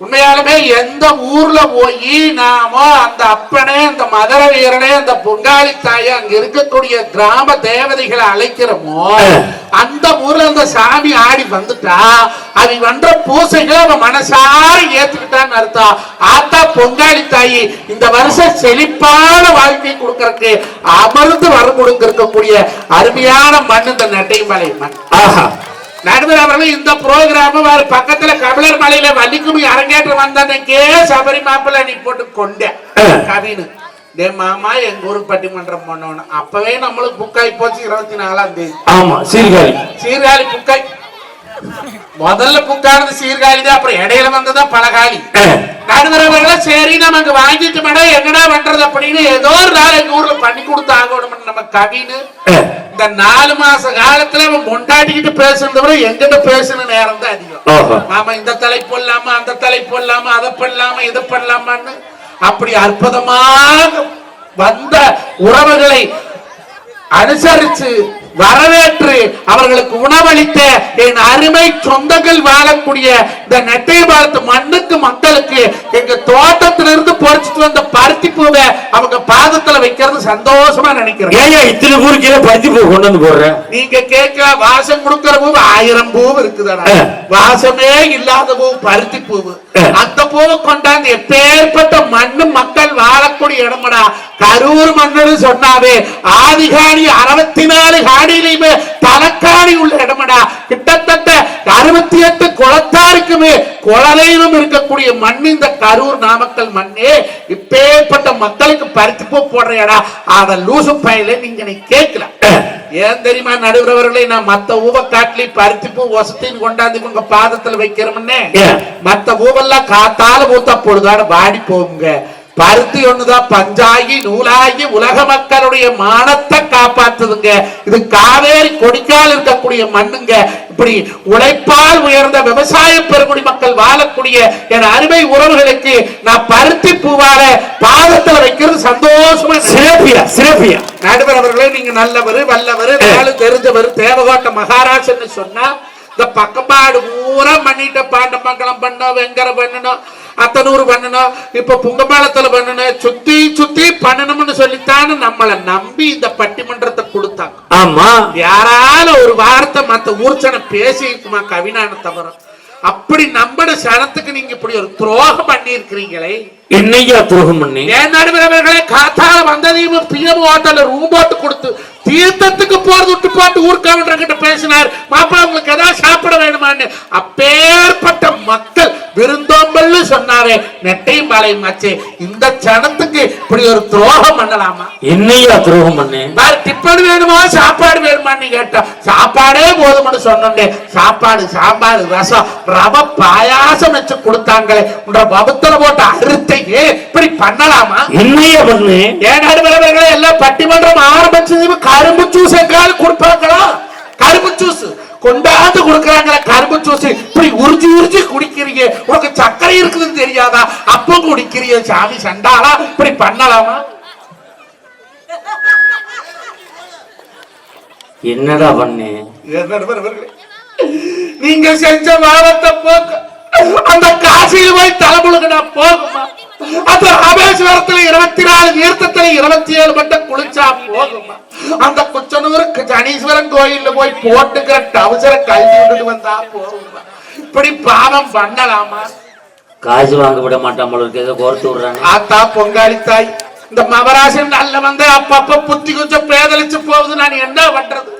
உண்மையாலுமே எந்த ஊர்ல போய் நாம அந்த அப்பனே அந்த மதுர வீரனே அந்த பொங்காளி தாயை அங்க இருக்கக்கூடிய கிராம தேவதைகளை அழைக்கிறோமோ அந்த ஊர்ல அந்த சாமி ஆடி வந்துட்டா அவன் பண்ற பூசைகளை அவன் மனசார ஏத்துக்கிட்டான்னு அர்த்தம். ஆத்தா பொங்காளி தாயி இந்த வருஷம் செழிப்பான வாழ்க்கை கொடுக்கறதுக்கு அமர்ந்து வரம் கொடுக்கக்கூடிய அருமையான மண் இந்த நெட்டைமலை மண். ஆஹா. நடுவர் அவர்கள் இந்த ப்ரோக்ராம் வேற பக்கத்துல கபிலர் மலையில வள்ளிக்குமி அரங்கேற்றம் வந்தன்னைக்கே சபரி மாப்பிள்ள நீ போட்டு கொண்ட கவினு. டே மாமா எங்க ஊருக்கு பட்டிமன்றம் பண்ணணும் அப்பவே நம்மளுக்கு புக் ஆகி போச்சு இருபத்தி நாலாம் தேதி. ஆமா சீர்காழி. சீர்காழி புக்கை முதல்ல புக்கானது சீர்காழி தான் அப்புறம் இடையில வந்ததா பலகாளி நடுவர் அவர்கள் சரி நம்ம அங்க வாங்கிட்டு மேடம் என்னடா பண்றது அப்படின்னு ஏதோ ஒரு நாள் எங்க ஊர்ல பண்ணி கொடுத்து ஆகணும் நம்ம கவின்னு இந்த நாலு மாச காலத்துல அவன் கொண்டாடிக்கிட்டு பேசுறத விட எங்கிட்ட பேசுன நேரம் தான் அதிகம். ஆமா இந்த தலைப்பு இல்லாம அந்த தலைப்பு இல்லாம அதை பண்ணலாமா இதை பண்ணலாமான்னு அப்படி அற்புதமாக வந்த உறவுகளை அனுசரிச்சு வரவேற்று அவர்களுக்கு உணவளித்த என் அருமை சொந்தங்கள் வாழக்கூடிய இந்த நெட்டை பாலத்து மண்ணுக்கு மக்களுக்கு எங்க தோட்டத்திலிருந்து பொறிச்சிட்டு வந்த பருத்தி பூவை அவங்க பாதத்துல வைக்கிறது சந்தோஷமா நினைக்கிறேன். ஏன் இத்தனை ஊருக்கே பருத்தி பூ கொண்டு வந்து போடுறேன் நீங்க கேட்க வாசம் கொடுக்கிற பூ ஆயிரம் பூ இருக்குதாடா. வாசமே இல்லாத பூ பருத்தி பூவு. அந்த பூவை கொண்டாந்து எப்பேற்பட்ட மண்ணு மக்கள் வாழக்கூடிய இடமடா. கரூர் மண்ணுன்னு சொன்னாவே ஆதிகாணி அறுபத்தி நாலு காணியிலுமே தலக்காணி உள்ள இடமடா. கிட்டத்தட்ட அறுபத்தி எட்டு குளத்தாருக்குமே குளலையிலும் இருக்கக்கூடிய மண் இந்த கரூர் நாமக்கல் மண்ணே இப்பேற்பட்ட மக்களுக்கு பருத்தி பூ போடுற இடம் அத லூசு பயில நீங்க கேட்கல. ஏன் தெரியுமா நடுவுறவர்களை நான் மத்த ஊவ காட்டிலி பருத்தி பூ வசத்தின்னு கொண்டாந்து உங்க பாதத்துல வைக்கிறோம்னே? மத்த பூவெல்லாம் காத்தால ஊத்த பொழுதாட வாடி போகுங்க. பருத்தி ஒண்ணுதான் பஞ்சாகி நூலாகி உலக மக்களுடைய மானத்தை காப்பாத்துதுங்க இது காவேரி கொடிக்கால் இருக்கக்கூடிய மண்ணுங்க. இப்படி உழைப்பால் உயர்ந்த விவசாய பெருங்குடி மக்கள் வாழக்கூடிய என் அருமை உறவுகளுக்கு நான் பருத்தி பூவால பாதத்துல வைக்கிறது சந்தோஷமா. சிறப்பியா சிறப்பியா. நடுவர் அவர்களே நீங்க நல்லவர் வல்லவர் தெரிஞ்சவர் தேவகோட்ட மகாராஜன்னு சொன்னா இந்த பக்கம்பாடு பூரா பண்ணிட்ட பாண்டமங்கலம் பண்ணோம் வெங்கர பண்ணணும் அத்தனூர் பண்ணணும் இப்ப புங்கம்பாலத்துல பண்ணணும் சுத்தி சுத்தி பண்ணணும்னு சொல்லித்தானே நம்மளை நம்பி இந்த பட்டிமன்றத்தை கொடுத்தாங்க. ஆமா. யாராலும் ஒரு வார்த்தை மத்த ஊர்ச்சனை பேசியிருக்குமா கவினான தவிர அப்படி நம்பட சனத்துக்கு நீங்க இப்படி ஒரு துரோகம் பண்ணி இருக்கிறீங்களே என்னையா துரோகம் பண்ணி ஏன் நடுவர்களே காத்தால வந்ததையும் பிஎம் ஹோட்டல்ல ரூம் போட்டு கொடுத்து தீர்த்தத்துக்கு போறது விட்டு போட்டு கிட்ட பேசினார். மாப்பிள்ள உங்களுக்கு ஏதாவது சாப்பிட வேணுமான்னு? அப்பேற்பட்ட மக்கள் விருந்தோம்பல்னு சொன்னாரே. நெட்டையும் பாளையம் ஆச்சு. இந்த சனத்துக்கு இப்படி ஒரு துரோகம் பண்ணலாமா? என்னையா துரோகம் பண்ணி? டிப்பன் வேணுமா சாப்பாடு வேணுமான்னு கேட்டோம் சாப்பாடே போதும்னு சொன்னோண்டே. சாப்பாடு சாம்பார் ரசம் ரவ பாயாசம் வச்சு கொடுத்தாங்களே. உன்ற பபுத்தல போட்ட அறுத்தையே இப்படி பண்ணலாமா? என்னையா பண்ணு? ஏன் நடுவர்களே எல்லாம் பட்டிமன்றம் ஆரம்பிச்சது கரும்பு ஜூஸ் எங்காலும் கொடுப்பாங்களா? கரும்பு ஜூஸ் கொண்டாந்து கொடுக்கறாங்களே கரும்பு ஜூஸ் இப்படி உறிஞ்சி உறிஞ்சி குடிக்கிறீங்க. உனக்கு சர்க்கரை இருக்குதுன்னு தெரியாதா? அப்போ குடிக்கிறீங்க சாமி சண்டாளா? இப்படி பண்ணலாமா? என்னடா பண்ணு? நீங்க செஞ்ச பாவத்தை போக்க. அந்த காசியில் போய் தலைமுழுகினா போகுமா? அந்த ராமேஸ்வரத்துல இருபத்தி நாலு தீர்த்தத்துல இருபத்தி ஏழு மட்டும் குளிச்சா போகுமா? அந்த குச்சனூருக்கு ஜனீஸ்வரன் கோயில்ல போய் போட்டுக்கிற டவுசர விட்டுட்டு வந்தா போகுமா இப்படி பாவம் பண்ணலாமா? காசு வாங்க விட மாட்டான் போல இருக்கு. ஏதோ கோர்த்து விடுறாங்க ஆத்தா பொங்காளி தாய் இந்த மகராசன் நல்ல வந்து அப்பப்ப புத்தி கொஞ்சம் பேதலிச்சு போகுது நான் என்ன பண்றது.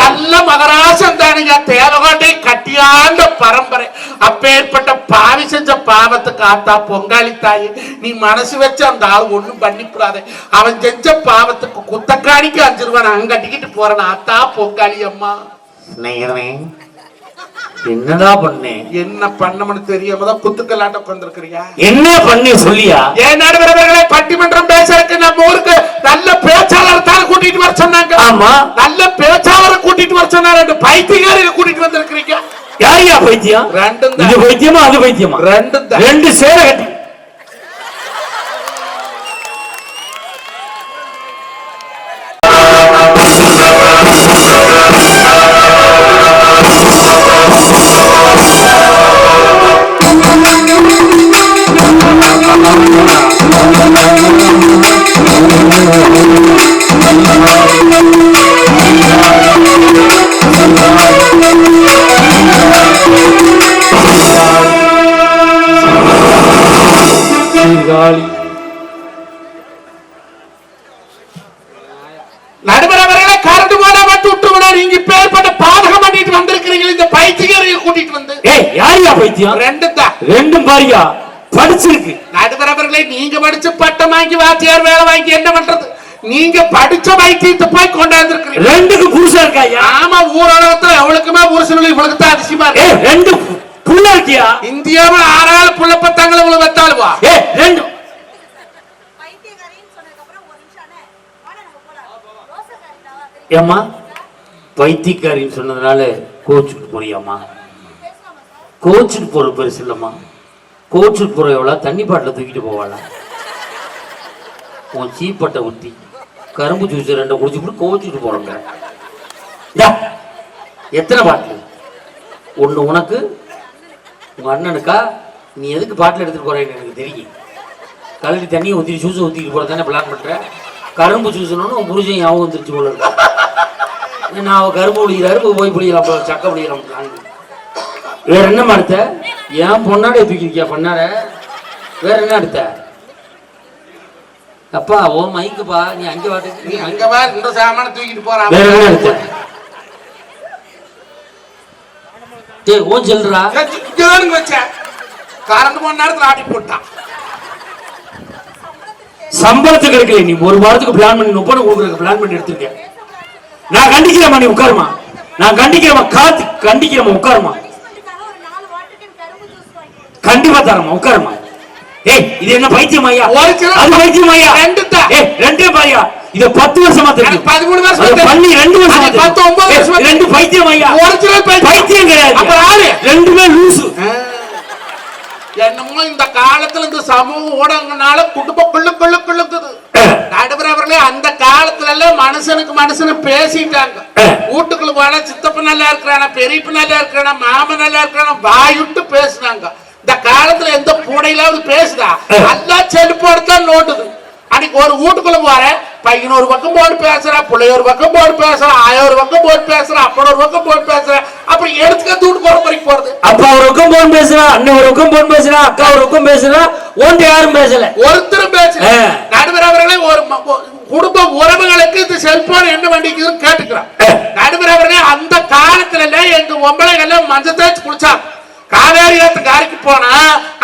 நல்ல மகராசன் தானுங்க தேவகோட்டை கட்டியாண்ட பரம்பரை. அப்பேற்பட்ட பாவி செஞ்ச பாவத்துக்கு ஆத்தா பொங்காளி தாய். நீ மனசு வச்சு அந்த ஆள் ஒண்ணும் பண்ணிக்கூடாது அவன் செஞ்ச பாவத்துக்கு குத்தக்காணிக்கு அஞ்சு ரூபாய் நான் கட்டிக்கிட்டு போறேன். ஆத்தா பொங்காளி அம்மா. ஸ்நேகிதனே, என்னடா பண்ணு? என்ன பண்ணணும்னு தெரியாம தான் குத்துக்கல்லாட்ட உட்காந்துருக்கிறியா என்ன பண்ணி சொல்லியா? ஏன் நடுவர்களே பட்டிமன்றம் பேசுறதுக்கு நம்ம ஊருக்கு நல்ல பேச்சாளர் தான் கூட்டிட்டு வர சொன்னாங்க. ஆமா. நல்ல பேச்சாளரை கூட்டிட்டு வர சொன்னாரு. ரெண்டு பைத்தியக்காரியை கூட்டிட்டு வந்திருக்கிறீங்க. யாரியா பைத்தியம்? ரெண்டும் இது பைத்தியமா அது பைத்தியமா? ரெண்டும் ரெண்டு சேர கட்டி. பேரையும் கூட்டிட்டு வந்து? ஏய் யாரியா பைத்தியம்? ரெண்டும் தான் ரெண்டும் பாரியா? படிச்சிருக்கு. நடுவரவர்களே நீங்க படிச்சு பட்டம் வாங்கி வாத்தியார் வேலை வாங்கி என்ன பண்றது? நீங்க படிச்ச வைத்தியத்தை போய் கொண்டாந்துருக்கீங்க ரெண்டுக்கு புருஷன் இருக்காயா ஆமா ஊரடகத்துல அவளுக்குமே புருஷன் இவளுக்கு தான் அதிசயமா இருக்கு. ரெண்டு புள்ள இருக்கியா? இந்தியாவில் ஆறாவது புள்ள பத்தாங்கள உங்களுக்கு பத்தாளுவா? ஏ ரெண்டு. ஏம்மா? பைத்தியக்காரின்னு சொன்னதுனால கோச்சுக்கு போறியாம்மா? கோச்சுட்டு போகிற பெருசு இல்லைம்மா. கோச்சுட்டு போகிற எவ்வளோ? தண்ணி பாட்டில் தூக்கிட்டு போவாளா? உன் சீப்பட்டை ஊற்றி கரும்பு ஜூஸ் ரெண்டை குடிச்சு கூட கோச்சுட்டு போகிறோங்க எத்தனை பாட்டில்? ஒன்று உனக்கு உங்கள் அண்ணனுக்கா? நீ எதுக்கு பாட்டில் எடுத்துகிட்டு போகிறேன்னு எனக்கு தெரியும். கலரி தண்ணியை ஊற்றி ஜூஸை ஊற்றிட்டு போகிற தானே பிளான் பண்ணுறேன் கரும்பு ஜூஸ்னு உன் புருஷன் ஞாபகம் வந்துருச்சு போல இருக்கு. நான் கரும்பு பிடிக்கிறாரு போய் பிடிக்கலாம் சக்கை பிடிக்கலாம் பிளான் வேற என்ன எடுத்த ஏன் பொண்ணாட தூக்கிருக்கியா பொண்ணாட வேற என்ன எடுத்த அப்பா ஓ மைக்குப்பா நீ அங்க நீ வாட்டு அங்க வா இந்த சாமான தூக்கிட்டு போறான் வேற என்ன எடுத்த டேய் ஓன் சொல்றா இங்கதானுங்க வச்சேன் கரண்ட் மணி நேரத்துல ஆட்டி போட்டான். சம்பளத்துக்கு எடுக்கல நீ. ஒரு வாரத்துக்கு பிளான் பண்ணி முப்பது கொடுக்குறதுக்கு பிளான் பண்ணி எடுத்திருக்க. நான் கண்டிக்கிறேம்மா நீ உட்காருமா நான் கண்டிக்கிறேம்மா காத்து கண்டிக்கிறேம்மா உட்காருமா பனிஷ்மெண்ட்டுக்காக ஒரு நாலு வாட்டர் கேன் கரும்பு ஜூஸ் வாங்கி கொடுத்தேன். கண்டிப்பா தரமா உட்காருமா. ஏய் இது என்ன பைத்தியம் ஐயா? அது பைத்தியம் ஐயா? ரெண்டு தான். ஏய் ரெண்டே பாரியா? இது பத்து வருஷமா தெரியும். பதிமூணு வருஷமா. பண்ணி ரெண்டு வருஷமா. பத்து, ஒன்பது வருஷமா ரெண்டு பைத்தியம் ஐயா. ஒரிஜினல் பைத்தியம். கிடையாது. அப்புறம் ஆளு? ரெண்டுமே லூசு. என்னமோ இந்த காலத்துல இந்த சமூக ஊடகங்களால குடும்பம் குள்ளு குள்ளு குள்ளுக்குது. நடுவர் அவர்களே அந்த காலத்துல எல்லாம் மனுஷனுக்கு மனுஷனு பேசிட்டாங்க. வீட்டுக்குள்ள போனா சித்தப்ப நல்லா இருக்கிறானா பெரியப்ப நல்லா இருக்கிறானா மாமன் நல்லா இருக்கிறானா வாயுட்டு பேசுனாங்க. இந்த காலத்துல எந்த பூடையிலாவது பேசுதா எல்லாம் செல்போடு தான் நோண்டுது. அன்னைக்கு ஒரு வீட்டுக்குள்ள போறேன் பையன் ஒரு பக்கம் போட்டு பேசுறான் பிள்ளை ஒரு பக்கம் போட்டு பேசுறான் ஆய ஒரு பக்கம் போட்டு பேசுறான் அப்பன் ஒரு பக்கம் போட்டு பேசுறான் அப்புறம் எடுத்துக்க தூட்டு போற மாதிரி போறது. அப்பா ஒரு பக்கம் போன் பேசுறா அண்ணன் ஒரு பக்கம் போன் பேசுறா அக்கா ஒரு பக்கம் பேசுறா ஓன்ட்ட யாரும் பேசல. ஒருத்தரும் பேசல. நடுவர் அவர்களே ஒரு குடும்ப உறவுகளுக்கு இந்த செல்போன் என்ன வண்டிக்குதுன்னு கேட்டுக்கிறான். நடுவர் அவர்களே அந்த காலத்துல எங்க ஒம்பளைகள் மஞ்சள் தேய்ச்சி குளிச்சாங்க. காவேரி ஆத்து கரைக்கு போனா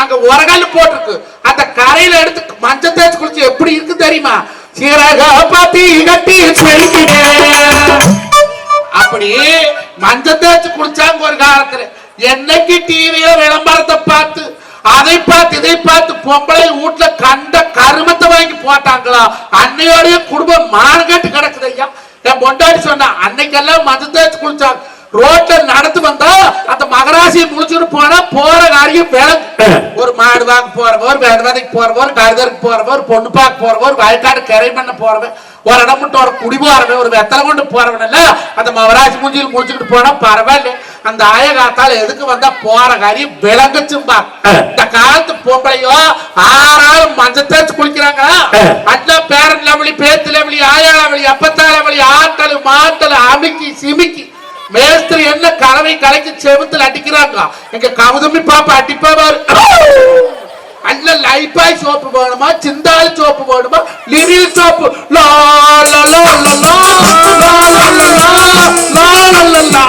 அங்க உரகல் போட்டிருக்கு. அந்த கரையில எடுத்து மஞ்சள் தேய்ச்சி குளிச்சு எப்படி இருக்கு தெரியுமா? சீரக பாத்தி கட்டி அப்படி மஞ்சள் தேய்ச்சி குளிச்சாங்க ஒரு காலத்துல. என்னைக்கு டிவியில விளம்பரத்தை பார்த்து அதை பார்த்து இதை பார்த்து பொம்பளை வீட்டுல கண்ட கருமத்தை வாங்கி போட்டாங்களா? அன்னையோடைய குடும்பம் மானகட்டு கிடக்குது ஐயா. என் பொண்டாடி சொன்னா அன்னைக்கெல்லாம் மஞ்சள் தேய்ச்சி குளிச்சாங்க ரோட்ல நடந்து வந்தா அந்த மகராசியை முடிச்சுட்டு போனா போற காரியம் விளக்கு ஒரு மாடு வாங்க போறவர் வேத வேதைக்கு போறவர் கருதருக்கு போறவர் பொண்ணு பார்க்க போறவர் வயக்காடு கரை பண்ண போறவன் ஒரு இடம் விட்டு ஒரு குடி போறவன் ஒரு வெத்தலை கொண்டு போறவன் இல்ல அந்த மகராசி மூஞ்சியில் முடிச்சுக்கிட்டு போனா பரவாயில்ல. அந்த ஆய காத்தால எதுக்கு வந்தா போற காரியம் விளங்குச்சும்பா. இந்த காலத்து பொம்பளையோ ஆறாலும் மஞ்சள் தேய்ச்சி குளிக்கிறாங்களா? அண்ணா பேரன் லெவலி பேத்து லெவலி ஆயா லெவலி அப்பத்தா லெவலி ஆட்டல் மாட்டல் அமுக்கி சிமிக்கி. மேஸ்திரி என்ன கலவை கலைக்கு செவுத்துல அடிக்கிறாங்க எங்க கவுதமி பாப்பா அடிப்பா அல்ல லைப்பாய் சோப்பு வேணுமா சிந்தாள் சோப்பு வேணுமா லிரில் சோப்பு லா லா லா லா லா லா லா லா லா லா லா லா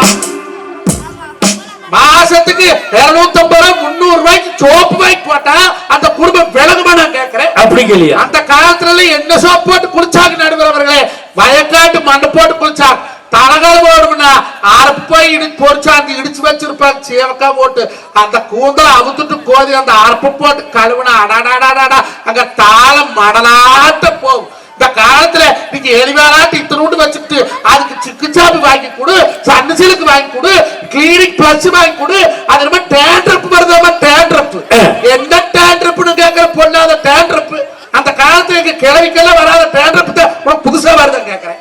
மாசத்துக்கு இருநூத்தம்பது ரூபாய் முந்நூறு ரூபாய்க்கு சோப்பு வாங்கி போட்டா அந்த குடும்பம் விலகுமா நான் கேட்கிறேன் அப்படி அந்த காலத்துல என்ன சோப்பு போட்டு குளிச்சாங்க நடுவர் அவர்களே வயக்காட்டு மண்ணு போட்டு குளிச்சாங்க தலகால் போடும்னா அரப்பு இடி இடிச்சு பொறிச்சாங்க இடிச்சு வச்சிருப்பாங்க சீவக்கா போட்டு. அந்த கூந்தல அவுத்துட்டு கோதி அந்த அரப்பு போட்டு கழுவுனா அடாடாடாடா அங்க தாளம் மடலாட்ட போகும். இந்த காலத்துல நீங்க எலிவேலாட்டு இத்தனோண்டு வச்சுட்டு அதுக்கு சிக்கு சாப்பு வாங்கி கொடு சன்னு சிலுக்கு வாங்கி கொடு கிளினிக் பிளஸ் வாங்கி கொடு. அது நம்ம டேண்ட்ரப் வருதாம டேண்ட்ரப் என்ன டேண்ட்ரப்னு கேக்குற பொண்ணாத டேண்ட்ரப் அந்த காலத்துல எங்க கிழவிக்கெல்லாம் வராத டேண்ட்ரப் தான் புதுசா வருதுன்னு கேக்குறேன்.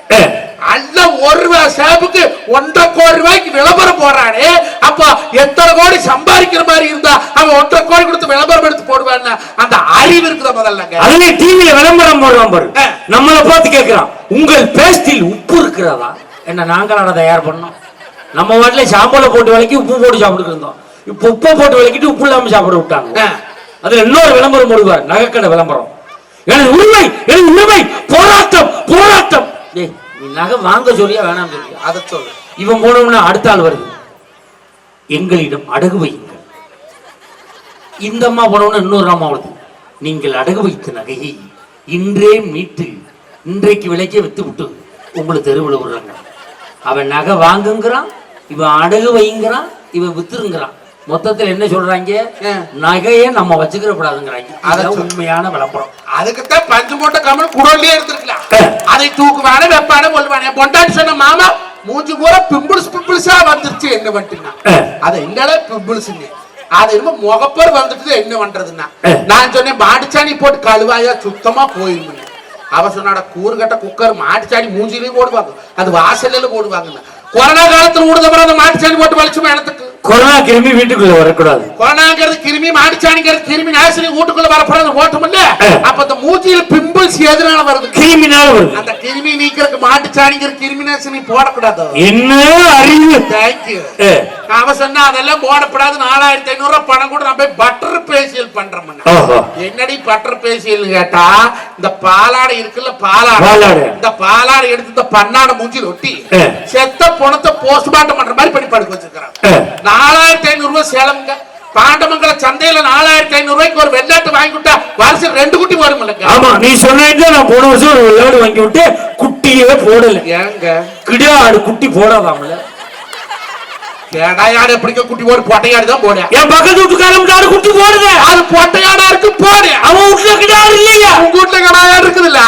அல்ல ஒரு ரூபாய் சேப்புக்கு ஒன்றரை கோடி ரூபாய்க்கு விளம்பரம் போடுறானே. அப்போ எத்தனை கோடி சம்பாதிக்கிற மாதிரி இருந்தா அவன் ஒன்றரை கோடி கொடுத்து விளம்பரம் எடுத்து போடுவான்னு? அந்த அறிவு இருக்குதா முதல்லங்க அதுல டிவில விளம்பரம் போடுறான் பாரு. ஆ. நம்மள பார்த்து கேக்குறான் உங்கள் பேஸ்டில் உப்பு இருக்கிறதா? என்ன நாங்களாட தயார் பண்ணோம். நம்ம வாட்டில சாம்பலை போட்டு விலைக்கு உப்பு போட்டு சாப்பிட்டு இருந்தோம். இப்ப உப்பை போட்டு விளக்கிட்டு உப்பு இல்லாம சாப்பிட விட்டாங்க. அதுல இன்னொரு விளம்பரம் போடுவார் நகைக்கடை விளம்பரம். எனது உரிமை எனது உரிமை போராட்டம் போராட்டம். ஏய் நீ நகை வாங்க சொல்லியா வேணாம் சொல்லியா? அதை சொல்லு. இவன் போனோம்னா அடுத்த ஆள் வருது. எங்களிடம் அடகு வையுங்கள். இந்த அம்மா போனோம்னா இன்னொரு அம்மா வருது. நீங்கள் அடகு வைத்த நகையை இன்றே மீட்டு இன்றைக்கு விலைக்கே வித்து விட்டு உங்களுக்கு தெருவில் விடுறாங்க அவன் நகை வாங்குங்கிறான் இவன் அடகு வைங்கிறான் இவன் வித்துருங்கிறான் மொத்தத்தில் என்ன சொல்றாங்க. நகையை நம்ம வச்சுக்கிற கூடாதுங்கிறாங்க அதை அதான். உண்மையான விளம்பரம் அதுக்குத்தான் பஞ்சு மூட்டை கமல் குடல்லே எடுத்துருக்கலாம். அதை தூக்குவானே வெப்பானே கொள்வானே பொண்டாட்டி சொன்ன மாமா மூஞ்சி பூரா பிம்பிள்ஸ் பிம்பிள்ஸா வந்துருச்சு என்ன பண்ணிட்டுனா. அது எங்களே பிம்பிள்ஸ்ங்க அது என்னமோ முகப்பர் வந்துட்டு என்ன பண்றதுன்னா. நான் சொன்னேன் மாட்டுச்சாணி போட்டு கழுவாயா சுத்தமா போயிருமே அவ சொன்னாட கூறுகட்ட குக்கர் மாட்டுச்சாணி மூஞ்சிலையும் போடுவாங்க. அது வாசல்ல போடுவாங்கன்னு. கொரோனா காலத்துல விடுதப்பறம் அந்த மாட்டுச்சாணி போட்டு வலிச்சுமா இடத்துக்கு கொரோனா கிருமி வீட்டுக்குள்ள வரக்கூடாது. கொரோனாங்கிறது கிருமி மாட்டுச்சாணிங்கிறது கிருமி நாசினி வீட்டுக்குள்ள வரப்படாது ஓட்டமில்ல. ஆ. அப்ப அந்த மூச்சியில பிம்பிள்ஸ் எதனால வருது? கிருமினால வருது. அந்த கிருமி நீக்கிறதுக்கு மாட்டுச்சாணிங்கிற கிருமி நாசினி போடக்கூடாது. என்ன அறிவு? தேங்க்யூ அவ சொன்னா அதெல்லாம் போடப்படாது. நாலாயிரத்தி ஐநூறு ரூபாய் பணம் கூட போய் பட்டர் பேசியல் பண்றோம் என்னடி பட்டர் பேசியல் கேட்டா இந்த பாலாடை இருக்குல்ல பாலாடை. இந்த பாலாடை எடுத்து இந்த பண்ணாடை மூஞ்சில ஒட்டி. செத்த பணத்தை போஸ்ட்மார்ட்டம் பண்ற மாதிரி பண்ணி படுக்க வச்சிருக்கிறான். ஆ. நாலாயிரத்தி ஐநூறு ரூபாய் சேலம்ங்க. பாண்டமங்கல சந்தையில நாலாயிரத்தி ஐநூறு ரூபாய்க்கு ஒரு வெள்ளாட்டு வாங்கி விட்டா வருஷம் ரெண்டு குட்டி வரும் ஆமா நீ சொன்ன நான் போன வருஷம் ஒரு விளையாடு வாங்கி விட்டு குட்டியே போடல. ஏங்க? கிடாடு குட்டி போடாதாம்ல. கேடாயாடு எப்படிங்க குட்டி போடு? பொட்டையாடு தான் போடு என் பக்கத்து வீட்டுக்காரன் காடு குட்டி போடுத. அது பொட்டையாடா இருக்கு போடு. அவன் வீட்டுல கிடாடு இல்லையா? உங்க வீட்டுல கடாயாடு இருக்குதுல்ல?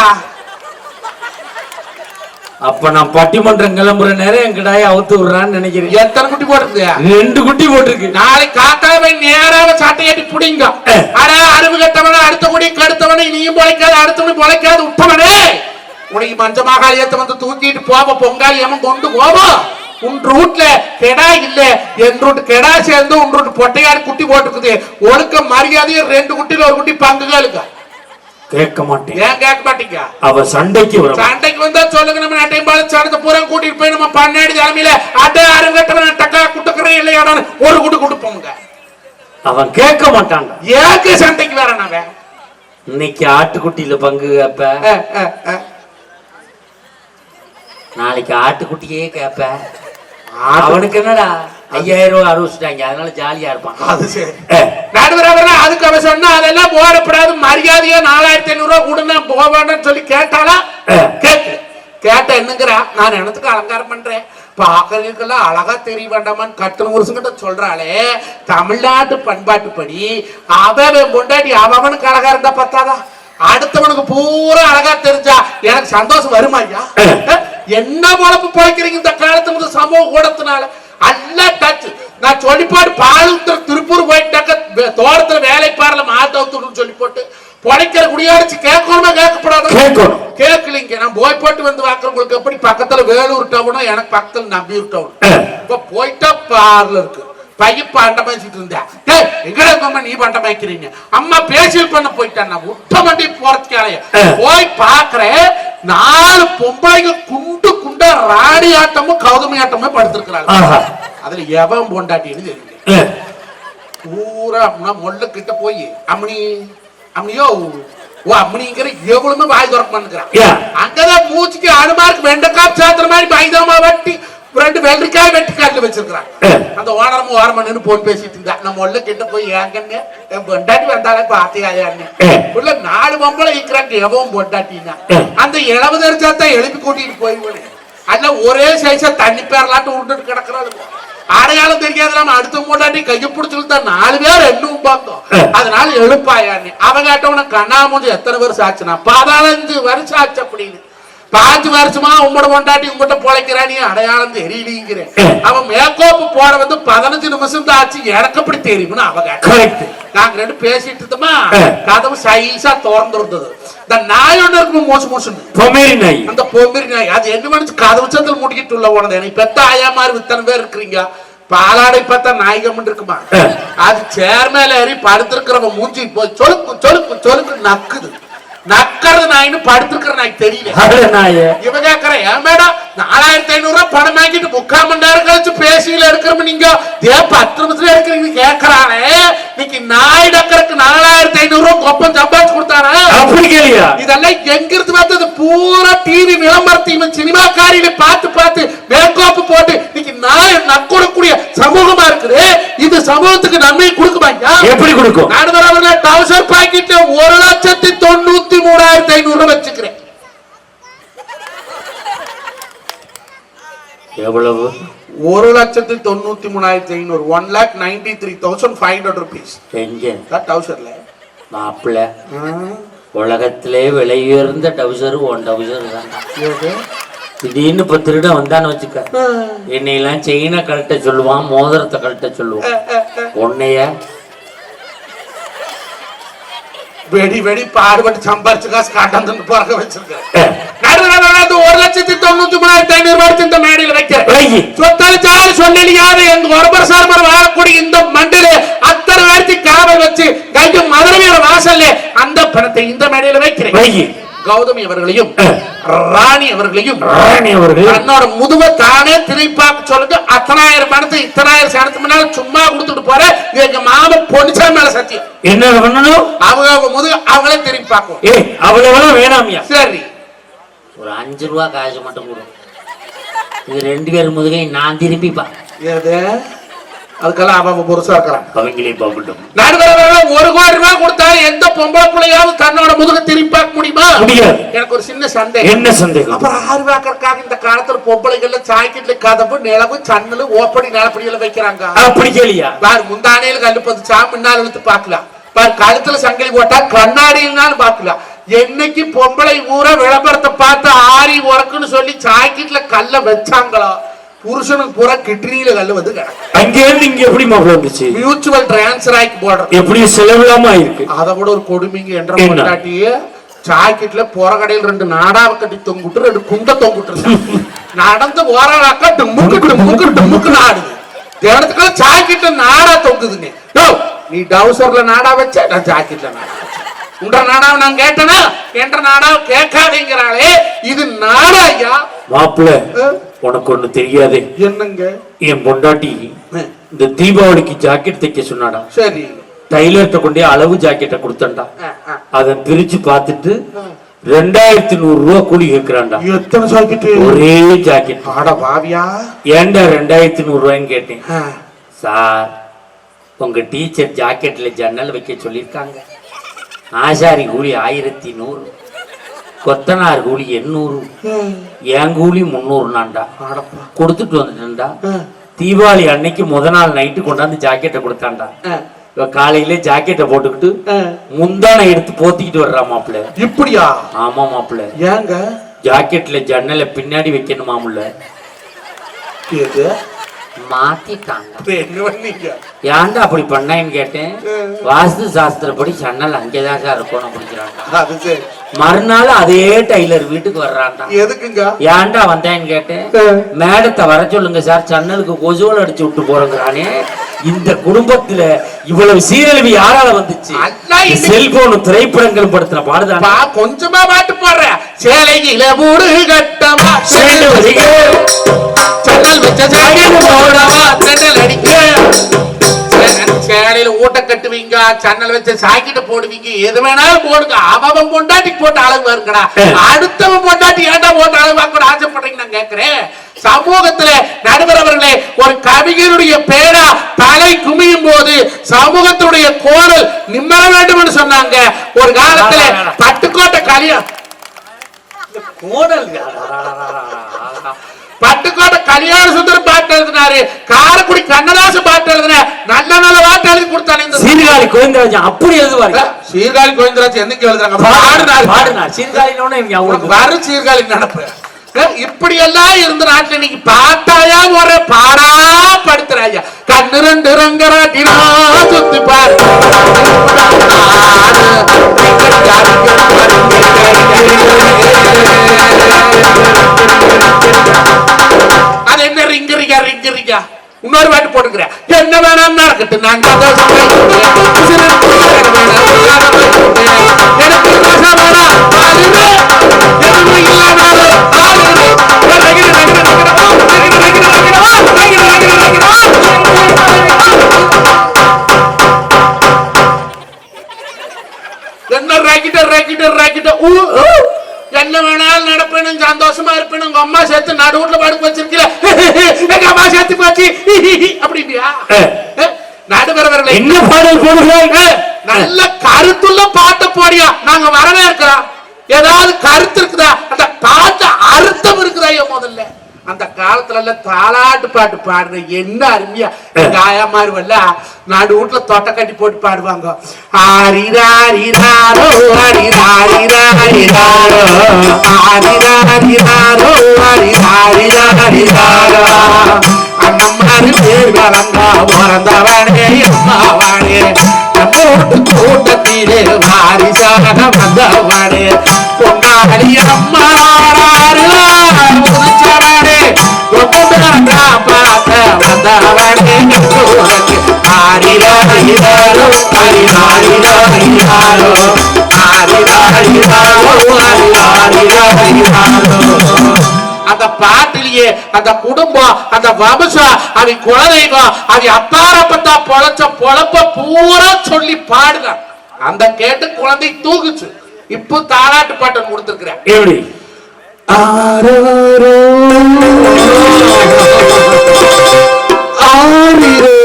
அப்ப நான் பட்டிமன்றம் கிளம்புற நேரம் என் கிடாய அவுத்து விடுறான்னு நினைக்கிறேன். எத்தனை குட்டி போடுறது ரெண்டு குட்டி போட்டிருக்கு. நாளைக்கு காத்தாவை நேராக சாட்டையாட்டி புடிங்க. அட அறிவு கட்டவன அடுத்த குடி கடுத்தவனை நீயும் பொழைக்காது அடுத்தவனை பொழைக்காது விட்டவனே உனக்கு மஞ்ச மகாளியத்தை வந்து தூக்கிட்டு போவ பொங்காளி எவன் கொண்டு போவோம் உன் ரூட்ல கெடா இல்ல. என் ரூட் கெடா சேர்ந்து உன் ரூட் பொட்டையாடு குட்டி போட்டுக்குது ஒழுக்க மரியாதையும் ரெண்டு குட்டில ஒரு குட்டி பங்குகளுக்கு. கேட்க மாட்டேன். ஏன் கேட்க மாட்டீங்க? அவ சண்டைக்கு வர சண்டைக்கு வந்தா சொல்லுங்க நம்ம நட்டையும் பால சடத்தை பூரா கூட்டிட்டு போய் நம்ம பன்னாடி தலைமையில அட்டை அருங்கட்டவன் டக்கா குட்டுக்கிறேன் இல்லையாடான்னு ஒரு குட்டு கொடுப்போங்க அவன் கேட்க மாட்டான்டா ஏக்கு சண்டைக்கு வர அவன். இன்னைக்கு ஆட்டுக்குட்டியில பங்கு கேப்ப. நாளைக்கு ஆட்டுக்குட்டியே கேப்ப. அவனுக்கு என்னடா ஐயாயிரம் ரூபாய் அறிவிச்சிட்டாங்க அதனால ஜாலியா இருப்பான். அது சரி. ஏ, நடுவர் அவர்னா அதுக்கு அவன் சொன்னா அதெல்லாம் போடப்படாது. மரியாதையா நாலாயிரத்தி ஐநூறு ரூபாய் கொடுங்க போவேன்னு சொல்லி கேட்டாளா? ஆ. கேட்டு. கேட்ட என்னங்கிறா? நான் எனத்துக்கு அலங்காரம் பண்றேன்? பாக்கறதுக்கெல்லாம் அழகா தெரிய வேண்டாமான்னு கட்டண கிட்ட சொல்றாளே. தமிழ்நாட்டு பண்பாட்டுப்படி அவன் பொண்டாட்டி அவனுக்கு அழகா இருந்தா பத்தாதா? அடுத்தவனுக்கு பூரா அழகா தெரிஞ்சா எனக்கு சந்தோஷம் வருமா ஐயா. என்ன பொழப்பு பிழைக்கிறீங்க இந்த காலத்து முதல் சமூக கூடத்தினால அல்ல டச் நான் சொல்லிப்பாடு பாலூத்தர் திருப்பூர் போயிட்டாக்க தோட்டத்துல வேலை பாருல மாட்ட ஊத்துன்னு சொல்லி போட்டு பொழைக்கிற குடியாடிச்சு கேட்கணுமா கேட்கப்படாது. கேட்கலீங்க. நான் போய் போட்டு வந்து வாக்குறவங்களுக்கு எப்படி பக்கத்துல வேலூர் டவுனும் எனக்கு பக்கத்துல நம்பியூர் டவுன். இப்ப போயிட்டா பார்ல இருக்கு. பையன் பண்டம் பேசிட்டு இருந்தேன் எங்கடா அம்மா நீ பண்டம் வைக்கிறீங்க அம்மா பேசியல் பண்ண போயிட்டான் நான் முட்டை வண்டி போறதுக்காலைய. போய் பாக்குறேன் நாலு பொம்பளைங்க குண்டு குண்டா ராணி ஆட்டமும் கௌதமி ஆட்டமும் படுத்திருக்கிறாங்க. அதுல எவன் பொண்டாட்டின்னு தெரியல. ஏ, பூரா அப்படின்னா மொல்ல கிட்ட போய் அம்மணி அம்மனியோ ஓ அம்மனிங்கிற எவ்வளவுமே வாய் திறக்க பண்ணுக்கிறான்? அங்கதான் மூச்சுக்கு அனுமாருக்கு வெண்டைக்காய் சாத்துற மாதிரி பைதாமா வெட்டி ரெண்டு வெள்ளரிக்காய் வெட்டி காட்டுல வச்சிருக்கிறான். அந்த ஓனரமும் ஓரமன்னு போன் பேசிட்டு இருந்தா நம்ம உள்ள கிட்ட போய் ஏங்கன்னு என் பொண்டாட்டி வந்தாலே பாத்தியாயான்னு. உள்ள நாலு பொம்பளை இருக்கிறாங்க எவன் பொண்டாட்டின்னா. அந்த இளவு தான் எழுப்பி கூட்டிட்டு போயிடுவேன் அல்ல ஒரே சைஸா தண்ணி பேரலாட்டு உருண்டுட்டு கிடக்குறாங்க அடையாளம் தெரியாத நம்ம அடுத்த பொண்டாட்டி கையை பிடிச்சிருந்தா நாலு பேர் என்னும் பார்த்தோம். அதனால எழுப்பாயான்னு. அவன் கேட்டவன கண்ணா மூஞ்சி எத்தனை வருஷம் ஆச்சுன்னா? பதினஞ்சு வருஷம் ஆச்சு அப்படின்னு. பாஞ்சு வருஷமா உங்களோட கொண்டாட்டி உங்ககிட்ட பொழைக்கிறானே அடையாளம் தெரியலீங்கிறேன் ஏ. அவன் மேக்கோப்பு போட வந்து பதினஞ்சு நிமிஷம் தான் ஆச்சு எனக்கு அப்படி தெரியும்னு அவ கேட்டா correct. நாங்க ரெண்டு பேசிட்டு இருந்தோமா. கதவு சைஸா திறந்து இருந்தது இந்த நாய் ஒண்ணு இருக்கும் மோசம் மோசம் பொமேரி நாய் அந்த பொம்மிரி நாய் அது என்ன பண்ணுச்சு கதவு சந்தல் முடிக்கிட்டு உள்ள போனது எனக்கு பெத்த ஆயா மாதிரி இத்தனை பேர் இருக்கிறீங்க பாலாடை பார்த்தா நாய்கம்மன் இருக்குமா. அது சேர் மேல ஏறி படுத்திருக்கிறவன் மூஞ்சி போய் சொலுக்கு சொலுக்கு சொலுக்கு நக்குது நக்கிறது நாயின்னு படுத்திருக்கிற நாய்க்கு தெரியல நாய இவ கேக்குற ஏன் மேடம் நாலாயிரத்தி ஐநூறு ரூபாய் பணம் வாங்கிட்டு முக்கால் மணி நேரம் கழிச்சு பேசியில இருக்கிறோம் நீங்க ஏன் பத்து நிமிஷத்துல இருக்கிறீங்க கேக்குறானே. இன்னைக்கு நாய் டக்கருக்கு நாலாயிரத்தி இல்லையா இதெல்லாம் எங்கிருந்து வந்தது? பூரா டிவி விளம்பரத்தையும் சினிமாக்காரியில பார்த்து பார்த்து மேக்கோப்பு போட்டு இன்னைக்கு நான் நற்கொடக்கூடிய சமூகமா இருக்குது. இது சமூகத்துக்கு நன்மை கொடுக்குமாங்க எப்படி கொடுக்கும்? நடுவர் அவர்கள் டவுசர் பாக்கெட்ல ஒரு லட்சத்தி தொண்ணூத்தி மூணாயிரத்தி ஐநூறு ரூபாய் வச்சுக்கிறேன் எவ்வளவு? ஒரு லட்சத்தி தொண்ணூத்தி மூணாயிரத்தி ஐநூறு. One lakh ninety three thousand five hundred rupees எங்க டவுசர்ல மாப்பிள்ள. உலகத்திலே விலை உயர்ந்த டவுசர் ஒன் டவுசர் தான். திடீர்னு இப்ப திருட வந்தான்னு வச்சுக்க. என்னையெல்லாம் செயினை கழட்ட சொல்லுவான் மோதிரத்தை கழட்ட சொல்லுவான். உன்னைய வெடி வெடி பாடுபட்டு சம்பாரிச்சு காசு காட்டாந்து பிறக்க வச்சிருக்கேன் ஒரு லட்சத்தி தொண்ணூத்தி மூணாயிரத்தி ஐநூறு ரூபாய் இந்த மேடையில் வைக்கிறேன் வைகி. சொத்தளிச்சாரு சொல்லலியாது எங்க ஒருபர் சார்பர் வாழக்கூடிய இந்த மண்டில அத்தனை பேர்த்தி காவல் வச்சு கைக்கு மதுரவியர் வாசல்ல அந்த பணத்தை இந்த மேடையில வைக்கிறேன். வைகி. கௌதமி அவர்களையும் ராணி அவர்களையும் ராணி அவர்கள் தன்னோட முதுவ தானே திருப்பாக்க சொல்லுங்க அத்தனாயிரம் பணத்தை இத்தனாயிரம் சனத்து முன்னால சும்மா கொடுத்துட்டு போற எங்க மாமன் பொன்னிச்சா மேல சத்தியம். என்ன பண்ணணும்? அவங்க அவங்க முதுக அவங்களே திரும்பி பார்க்கும் ஏ அவ்வளவு வேணாமியா? சரி. ஒரு அஞ்சு ரூபா காசு மட்டும் கொடு. இது ரெண்டு பேர் முதுகை நான் திருப்பிப்பா ஏது அதுக்கெல்லாம் அவன் புருஷா இருக்கிறான். அவங்களே பாக்கட்டும் ஒரு கோடி ரூபாய் கொடுத்தா எந்த பொம்பளை பிள்ளையாவது தன்னோட முதுக திரும்பி பார்க்க முடியுமா? முடியாது. எனக்கு ஒரு சின்ன சந்தேகம். என்ன சந்தேகம்? அப்புறம் ஆறு வாக்கறக்காக இந்த காலத்துல பொம்பளைகள்ல சாக்கெட்ல கதவு நிலவு சன்னல் ஓப்படி நிலப்படியில வைக்கிறாங்க. அப்படி கேளியா? பாரு முந்தானையில கல்லு பத்துச்சா முன்னால் இழுத்து பார்க்கலாம். பாரு கழுத்துல சங்கிலி போட்டா கண்ணாடியில்னாலும் பார்க்கலாம். என்னைக்கு பொம்பளை ஊர விளம்பரத்தை பார்த்து ஆரி உறக்குன்னு சொல்லி சாக்கெட்ல கல்ல வச்சாங்களோ புருஷனுக்கு பூரா கிட்னியில கல்லு வந்து அங்க இருந்து இங்க எப்படி மாப்பிள்ள வந்துச்சு மியூச்சுவல் டிரான்ஸ்ஃபர் ஆக்கி போடுறோம் எப்படி செலவில்லாம இருக்கு அதை விட ஒரு கொடுமைங்க என்ற? பொண்டாட்டிய ஜாக்கெட்ல போற கடையில் ரெண்டு நாடாவை கட்டி தொங்குட்டு ரெண்டு குண்ட தொங்குட்டு நடந்து ஓராக்கா டுமுக்கு டுமுக்கு டுமுக்கு நாடுது. இடத்துக்குள்ள ஜாக்கெட்ல நாடா தொங்குதுங்க. யோ, நீ டவுசர்ல நாடா வச்ச நான் ஜாக்கெட்ல நாடா. உன்ற நாடாவை நான் கேட்டனா? என்ற நாடாவை கேட்காதீங்கிறாளே. இது நாடா ஐயா மாப்பிள்ள உனக்கு ஒண்ணு தெரியாதே. என்னங்க? என் பொண்டாட்டி இந்த தீபாவளிக்கு ஜாக்கெட் தைக்க சொன்னாடா. சரி. டைலர்கிட்ட கொண்டே அளவு ஜாக்கெட்டை கொடுத்தண்டா. அதை பிரிச்சு பார்த்துட்டு ரெண்டாயிரத்தி நூறு ரூபா கூலி கேட்கிறான்டா. எத்தனை ஜாக்கெட்டு? ஒரே ஜாக்கெட். ஆட பாவியா. ஏன்டா ரெண்டாயிரத்தி நூறு ரூபாய்ன்னு கேட்டேன்? சார் உங்க டீச்சர் ஜாக்கெட்ல ஜன்னல் வைக்க சொல்லியிருக்காங்க. ஆசாரி கூலி ஆயிரத்தி நூறு. கொத்தனார் கூலி எண்ணூறு. என் கூலி முந்நூறு நான்டா கொடுத்துட்டு வந்துட்டேன்டா. தீபாவளி அன்னைக்கு முத நாள் நைட்டு கொண்டாந்து ஜாக்கெட்டை கொடுத்தான்டா. அஹ், இவ காலையில ஜாக்கெட்டை போட்டுக்கிட்டு. முந்தானை எடுத்து போத்திக்கிட்டு வர்றா மாப்பிள்ள. இப்படியா? ஆமா மாப்பிள்ள. ஏங்க? ஜாக்கெட்ல ஜன்னலை பின்னாடி வைக்கணுமாமுல்ல மாத்திட்டாங்க. ஏன்டா அப்படி பண்ணேன்னு கேட்டேன்? வாஸ்து சாஸ்திரப்படி ஜன்னல் அங்கேதான் சார் இருக்கணும் அப்படிங்கிறாங்க மறுநாள் அதே டைலர் வீட்டுக்கு வர்றான்டா. எதுக்குங்க? ஏன்டா வந்தேன்னு கேட்டேன். மேடத்தை வர சொல்லுங்க சார். ஜன்னலுக்கு கொசுவல் அடிச்சு விட்டு போறங்கிறானே. இந்த குடும்பத்துல இவ்வளவு சீரழிவு யாரால வந்துச்சு? செல்போன் திரைப்படங்கள் படுத்துற பாடுதான்? கொஞ்சமா பாட்டு போடுற. சேலையில மூடு கட்டமா சேர்ந்து வரிக. சன்னல் வச்ச ஜாக்கெட் போடவா? சன்னல் அடிக்க. சேலையில ஊட்ட கட்டுவீங்க சன்னல் வச்ச சாக்கெட்டு போடுவீங்க எது வேணாலும் போடுங்க. அவன் பொண்டாட்டி போட்டு அளவு வருங்கடா அடுத்தவன் பொண்டாட்டி ஏன்டா போட்டு அளவு வாங்க ஆசைப்படுறீங்க நான் கேட்கிறேன் சமூகத்துல நடுவர் அவர்களே ஒரு கவிஞருடைய பேரா தலை குமியும் போது சமூகத்துடைய கோரல் நிம்மர வேண்டும் என்று சொன்னாங்க. ஒரு காலத்துல பட்டுக்கோட்டை கலியா கோடல் பட்டுக்கோட்டை கல்யாண சுந்தரம் பாட்டு எழுதினாரு. காரக்குடி கண்ணதாச பாட்டு எழுதின. நல்ல நல்ல பாட்டு எழுதி கொடுத்தானே இந்த சீர்காழி. கோவிந்தராஜன் அப்படி எழுதுவாரு. சீர்காழி கோவிந்தராஜ் என்னைக்கு எழுதுறாங்க? பாடுனார். பாடுனாரு. சீர்காழினோட உனக்கு அவங்களுக்கு வர சீர்காழி நடப்பு. இப்படி எல்லாம் இருந்த நாட்டுல இன்னைக்கு பார்த்தாயா ஒரு பாடா படுத்துறாயா கண்ணு ரெண்டு ரங்கராட்டினா சுத்தி பாரு. ரிங்கரிக்கா ரிங்கரிக்கா இன்னொரு வாட்டி போட்டுக்கிறேன். என்ன வேணாம் நடக்கட்டும். நான் போடுகிறாய்? நல்ல கருத்துள்ள பாட்டை போடியா. நாங்க வரவே இருக்கிறோம் ஏதாவது கருத்து இருக்குதா? அந்த பாட்டு அர்த்தம் இருக்குதா முதல்ல? அந்த காலத்துல எல்லாம் தாலாட்டு பாட்டு பாடுற என்ன அருமையா. எங்க ஆயாமாருவல்ல நாடு வீட்டுல தொட்டை கட்டி போட்டு பாடுவாங்க. ஆரிராரிராரோ ஆரிராரிராரிராரோ ஆரிராரிராரோ. ஆரிராரிராரிராரோ அண்ணம்மாரு பேர் வளர்ந்தா பிறந்தவனே நம்மோட்டு கூட்டத்திலே வாரிசாக வந்தவனே. பொன்னாடி அம்மாறாரு முடிச்சவனே. ஒவ்வொன்றா பார்த்த வந்தவனே. கூடக்கு ஆரிராயிராரோ அரிராயிராயிராரோ ஆரிராயிராரோ அரிராயிராயிராரோ அந்த பாட்டில் அப்படியே அந்த குடும்பம் அந்த வம்சம் அவ குலதெய்வம் அவ அப்பாரப்பத்தா பொழைச்ச பொழப்ப பூரா சொல்லி பாடுதான் அந்த கேட்டு குழந்தை தூக்குச்சு. இப்போ தாலாட்டு பாட்டு கொடுத்துருக்கிறேன் எப்படி? ஆரோ ஆரிரோ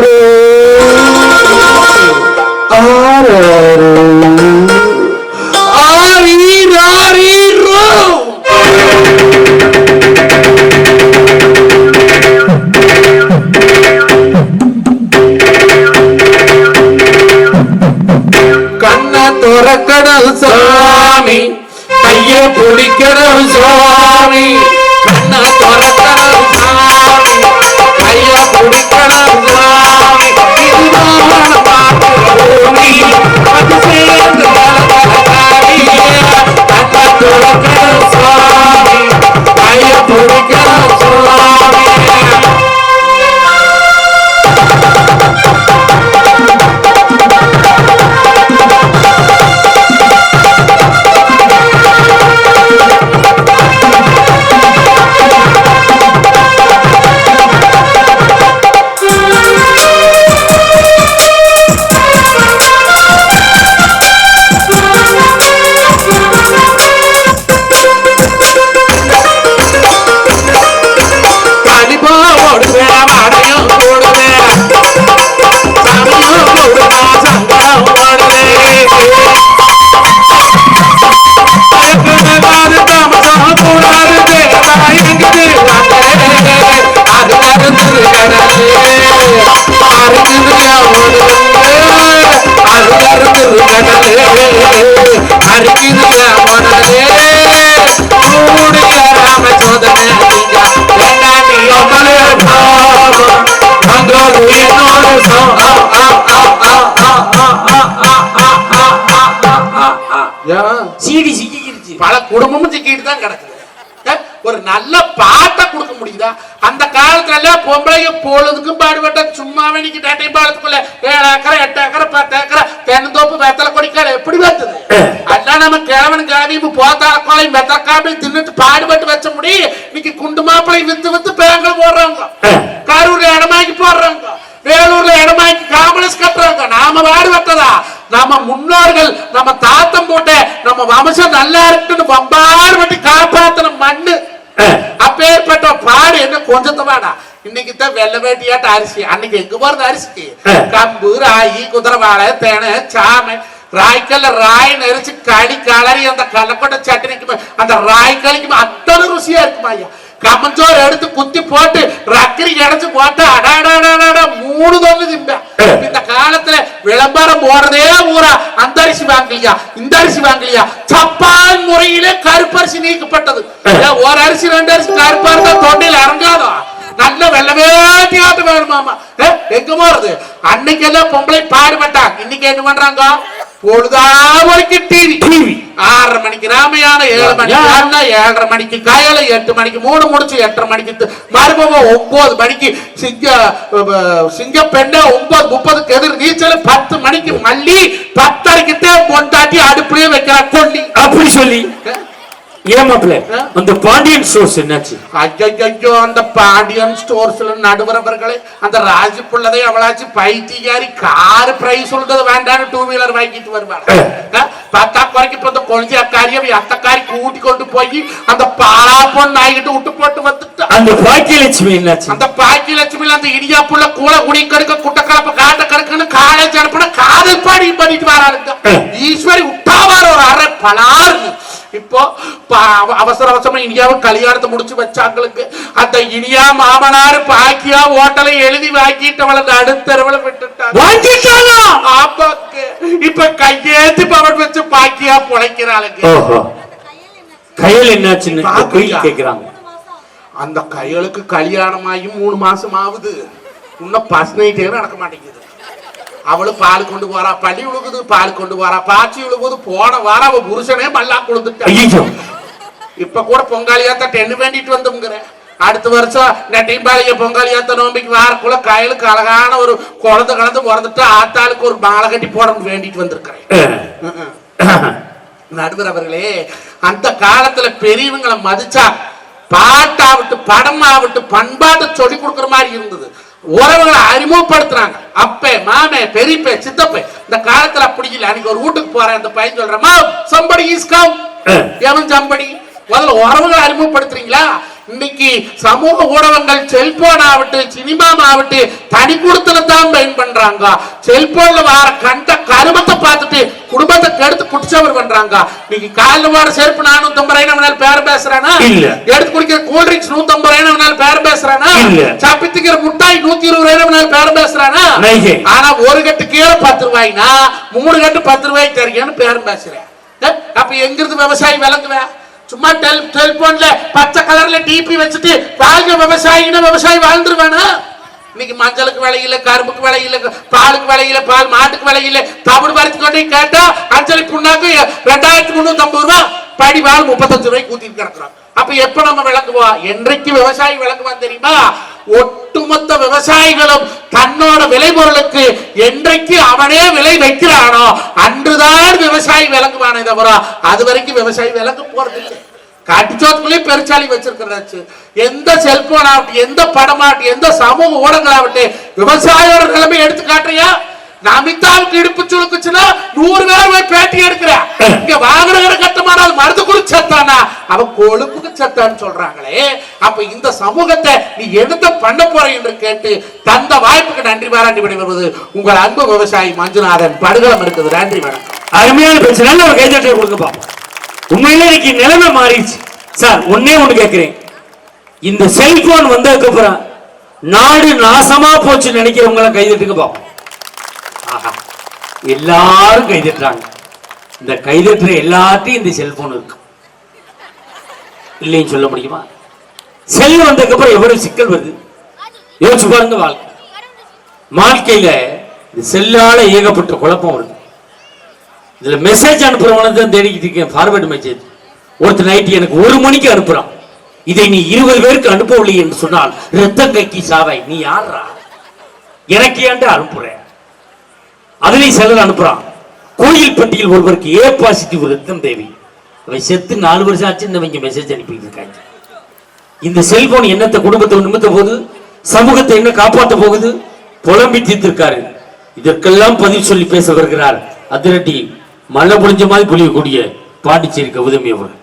குடும்பமும் சிக்கிட்டு தான் கிடக்குது ஒரு நல்ல பாட்டை கொடுக்க முடியுதா? அந்த காலத்துல பொம்பளைங்க பொழுதுக்கும் பாடுபட்ட சும்மாவே நீங்க டேட்டை பாலத்துக்குள்ள ஏழு ஏக்கரை எட்டு ஏக்கரை பத்து ஏக்கரை தென்னந்தோப்பு வெத்தலை கொடிக்கால எப்படி வந்தது அதான் நம்ம கிழவன் கிழவியும் போத்தால கோலையும் வெத்தக்காமையும் தின்னுட்டு பாடுபட்டு வச்ச முடி இன்னைக்கு குண்டு மாப்பிளை வித்து வித்து பேங்கள் போடுறாங்க கரூர்ல இடமாக்கி போடுறாங்க வேலூர்ல இடமாக்கி காமலஸ் கட்டுறாங்க நாம வாடு வட்டதா நம்ம முன்னோர்கள் நம்ம தாத்தம் போட்ட நம்ம வம்சம் நல்லா இருக்குன்னு வம்பாடு வட்டி காப்பாத்தின மண்ணு. அப்பேற்பட்ட பாடு என்ன கொஞ்சத்தை வாடா இன்னைக்கு தான் வெள்ளை வேட்டியாட்ட அரிசி. அன்னைக்கு எங்க போறது அரிசிக்கு? கம்பு ராகி குதிரைவாழை தேனை சாமை. ராய்க்கல்ல ராய் நெரிச்சு களி கலரி அந்த கல்லக்கொட்டை சட்னிக்கு அந்த ராய் களிக்கு அத்தனை ருசியா இருக்குமா ஐயா கம்மஞ்சோறு எடுத்து குத்தி போட்டு ரக்கரி கிடைச்சு போட்டு அடாடாடாடா மூணு தொங்கு திம்பேன் இந்த காலத்துல விளம்பரம் போறதே ஊரா. அந்த அரிசி வாங்கலையா? இந்த அரிசி வாங்கலையா? சப்பால் முறையிலே கருப்பரிசி நீக்கப்பட்டது. ஒரு அரிசி ரெண்டு அரிசி கருப்பா இருந்தா தொண்டையில இறங்காதா? நல்ல வெள்ள வேட்டியாட்டு வேணுமாமா எங்க போறது? அன்னைக்கெல்லாம் பொம்பளை பாடுபட்டாங்க இன்னைக்கு என்ன பண்றாங்க? பொழுதா வரைக்கும் டிவி டிவி ஆறரை மணிக்கு ராமையான ஏழு மணிக்கு ஏழரை மணிக்கு காயலை எட்டு மணிக்கு மூணு முடிச்சு எட்டரை மணிக்கு மறுபடியும் ஒன்பது மணிக்கு சிங்க சிங்க பெண்ண ஒன்பது முப்பதுக்கு எதிர் நீச்சல் பத்து மணிக்கு மல்லி பத்தரைக்கிட்டே கொண்டாட்டி அடுப்புலயே வைக்கிறா கொல்லி. அப்படி சொல்லி. ஏமாப்பிள்ள அந்த பாண்டியன் ஸ்டோர்ஸ் என்னாச்சு? ஐயோ அந்த பாண்டியன் ஸ்டோர்ஸ்ல நடுவரவர்களே அந்த ராஜி பிள்ளதை அவளாச்சு பைத்தியாரி கார் பிரைஸ் சொல்றது வேண்டான்னு டூ வீலர் வாங்கிட்டு வருவாங்க பத்தா குறைக்கு இப்ப இந்த கொழுந்தி அக்காரியும் அத்தக்காரி கூட்டி கொண்டு போய் அந்த பாலா பொண்ணு விட்டு போட்டு வந்துட்டா. அந்த பாக்கியலட்சுமி என்னாச்சு? அந்த பாக்கி லட்சுமியில அந்த இடியாப்புள்ள கூல குடி கடுக்க குட்ட கடுக்குன்னு காலேஜ் அனுப்பின காதல் பாடி பண்ணிட்டு வராருங்க ஈஸ்வரி விட்டாவார ஒரு அரை பலாருங்க இப்போ அவசர அவசரமா இனியாவை கல்யாணத்தை முடிச்சு வச்சாங்களுக்கு அந்த இனியா மாமனார் பாக்கியா ஓட்டலை எழுதி வாக்கிட்டவளை நடுத்தரவுல விட்டுட்டாங்க. வாங்கிட்டாங்க! ஆமாக்கு இப்ப கையேத்தி பவன் வச்சு பாக்கியா பொழைக்கிறாளுங்க. கையில் என்னாச்சுன்னு கேக்குறாங்க. அந்த கையலுக்கு கல்யாணம் ஆகி மூணு மாசம் ஆகுது இன்னும் பஸ் நைட்டே நடக்க மாட்டேங்குது. அவளு பால் கொண்டு போறா பள்ளி உழுகுது பால் கொண்டு போறா பாச்சி உழுகுது போன வாரம் அவ புருஷனே மல்லா கொழுந்துட்டா ஐயோ இப்ப கூட பொங்காளியாத்த டென்னு வேண்டிட்டு வந்தோங்கிறேன் அடுத்த வருஷம் நெட்டைம்பாளைய பொங்காளியாத்த நோம்பிக்கு வாரக்குள்ள கையலுக்கு அழகான ஒரு குழந்தை கலந்து பிறந்துட்டு ஆத்தாளுக்கு ஒரு மாலை கட்டி போடணும்னு வேண்டிட்டு வந்திருக்கிறேன் நடுவர் அவர்களே அந்த காலத்துல பெரியவங்களை மதிச்சா பாட்டாவட்டு படமாவட்டு பண்பாட்டு சொல்லி கொடுக்குற மாதிரி இருந்தது உறவுகளை அறிமுகப்படுத்துறாங்க. அப்பே மாமே பெரியப்பே சித்தப்பே இந்த காலத்துல அப்படி இல்லை. அன்னைக்கு ஒரு வீட்டுக்கு போறேன் அந்த பையன் சொல்றேன் சம்படி இஸ் கம் எவன் சம்படி முதல்ல உறவுகளை அறிமுகப்படுத்துறீங்களா? இன்னைக்கு சமூக ஊடகங்கள் செல்போன் ஆகட்டும் சினிமா ஆகட்டும் தனி குடுத்தல தான் பயன் பண்றாங்க. செல்போன்ல வர கண்ட கருமத்தை பார்த்துட்டு குடும்பத்தை கெடுத்து குடிச்சவர் பண்றாங்க. இன்னைக்கு காலைல வர செருப்பு நானூத்தி ஐம்பது பேர் பேசுறானா? இல்ல. எடுத்து குடிக்கிற கூல் ட்ரிங்க்ஸ் நூத்தி ஐம்பது பேர் பேசுறானா? இல்ல. சப்பித்துக்கிற முட்டாய் நூத்தி இருபது பேர் பேசுறானா. ஆனா ஒரு கட்டு கீழே பத்து ரூபாய்னா மூணு கட்டு பத்து ரூபாய்க்கு தரீங்கன்னு பேரும் பேசுறேன். அப்ப எங்கிருந்து விவசாயி விளங்குவேன் சும்மா டெல் டெல்போன்ல பச்சை கலர்ல டிபி வச்சுட்டு வாழ்க விவசாயினா விவசாயி வாழ்ந்துருவானா? இன்னைக்கு மஞ்சளுக்கு விலையில கரும்புக்கு விலையில பாலுக்கு விலையில பால் மாட்டுக்கு விலையில தமிழ் பறித்து கொண்டே கேட்டா அஞ்சலி புண்ணாக்கு ரெண்டாயிரத்தி முந்நூத்தி ஐம்பது ரூபாய் படி வாழ் முப்பத்தஞ்சு ரூபாய்க்கு ஊத்திட்டு கிடக்குறோம் அப்ப எப்ப நம்ம விளங்குவோம் என்றைக்கு விவசாயி விளங்குவான் தெரியுமா? ஒட்டுமொத்த விவசாயிகளும் தன்னோட விளைபொருளுக்கு என்றைக்கு அவனே விலை வைக்கிறானோ அன்றுதான் விவசாயி விளங்குவானே தவிர அது வரைக்கும் விவசாயி விளங்க போறது இல்லை பெருச்சாலி வச்சிருக்கிறாச்சு. எந்த செல்போன் ஆகட்டும் எந்த படமாகட்டும் எந்த சமூக ஊடகங்களாகட்டும் விவசாயியோட நிலைமை எடுத்து காட்டுறியா? நமிதாவுக்கு இடுப்பு சுழுக்குச்சுன்னா நூறு பேர் போய் பேட்டி எடுக்கிற. இங்க வாகனங்கிற கட்டமானால் மருந்து குடிச்சு செத்தானா? அவன் கொழுப்புக்கு செத்தான்னு சொல்றாங்களே. அப்ப இந்த சமூகத்தை நீ எடுத்து பண்ண போற என்று கேட்டு தந்த வாய்ப்புக்கு நன்றி பாராட்டி விடுவது உங்கள் அன்பு விவசாயி மஞ்சுநாதன். படுகளம் இருக்குது. நன்றி வணக்கம். அருமையான பிரச்சனை நல்ல ஒரு கைதட்டை கொடுங்க பாப்போம் உண்மையிலே இன்னைக்கு நிலைமை மாறிடுச்சு. சார் ஒன்னே ஒண்ணு கேட்கிறேன். இந்த செல்போன் வந்ததுக்கு அப்புறம் நாடு நாசமா போச்சு நினைக்கிறவங்க எல்லாம் கைதட்டுங்க பாப்போம் எல்லாரும் கைதட்டுறாங்க இந்த கைதட்டுற எல்லாத்தையும் இந்த செல்போன் இருக்கு. இல்லைன்னு சொல்ல முடியுமா? செல் வந்ததுக்கு அப்புறம் எவ்வளவு சிக்கல் வருது? யோசிச்சு பாருங்க வாழ்க்கை. வாழ்க்கையில இந்த செல்லால ஏகப்பட்ட குழப்பம் வருது. இதுல மெசேஜ் அனுப்புறவன தான் தேடிக்கிட்டு இருக்கேன். ஃபார்வர்டு மெசேஜ் ஒருத்தர் நைட்டு எனக்கு ஒரு மணிக்கு அனுப்புறான். இதை நீ இருபது பேருக்கு அனுப்பவில்லை என்று சொன்னால் ரத்தம் கைக்கு சாவை நீ யாரா எனக்கு ஏன்டா அனுப்புறேன் அதுலேயும் சிலர் அனுப்புறான். கோயில் பட்டியல் ஒருவருக்கு ஏ பாசிட்டிவ் ரத்தம் தேவை? அவன் செத்து நாலு வருஷம் ஆச்சு இவங்க மெசேஜ் அனுப்பிட்டு இருக்காங்க. இந்த செல்போன் என்னத்தை குடும்பத்தை நிமித்த போகுது சமூகத்தை என்ன காப்பாற்ற போகுது? புலம்பி தீர்த்திருக்காரு. இதற்கெல்லாம் பதில் சொல்லி பேச வருகிறார் அதிரட்டி மழை பொழிஞ்ச மாதிரி புழியக்கூடிய பாண்டிச்சேரி கௌதமி அவர்.